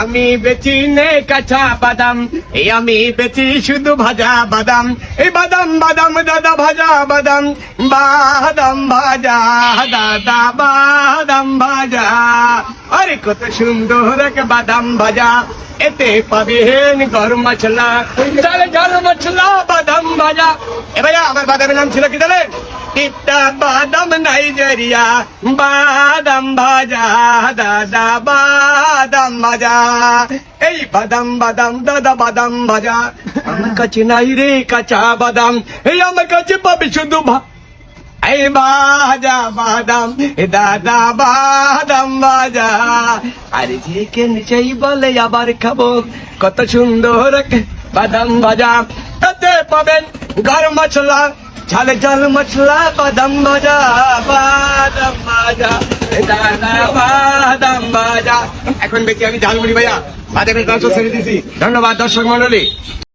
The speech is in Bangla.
আমি বেচি নে কাঁচা বাদাম, এই আমি বেচি শুধু ভাজা বাদাম। এ বাদাম বাদাম, দাদা, ভাজা বাদাম বাদাম, ভাজা, দাদা, বাদাম, ভাজা। আরে কত সুন্দর এক বাদাম ভাজা। এতে পাবেন গরম মশলা। চালে ঝাল মশলা, বাদাম ভাজা। এ ভাইয়া, আমার বাদামের নাম ছিল কি জানেন? টিপটা বাদাম নাইজেরিয়া, বাদাম ভাজা, দাদা বাদাম ভাজা। এই বাদাম বাদাম, দাদা বাদাম ভাজা। আমার কাছে নাই রে কাঁচা বাদাম, এই আমার কাছে পাবে শুধু এই বাজা বাদাম দাদা বাদাম বাজা আরে যে কেন চাই বলে আবার খাব? কত সুন্দর বাদাম ভাজা। তাতে পাবেন গরম মশলা, ঝাল ঝাল মশলা, বাদাম ভাজা বাদাম ভাজা দাদা বাদাম ভাজা। এখন বেশি আমি ঝালমুড়ি ভাইয়া, বাদামের ছেড়ে দিছি। ধন্যবাদ দর্শক মন্ডলী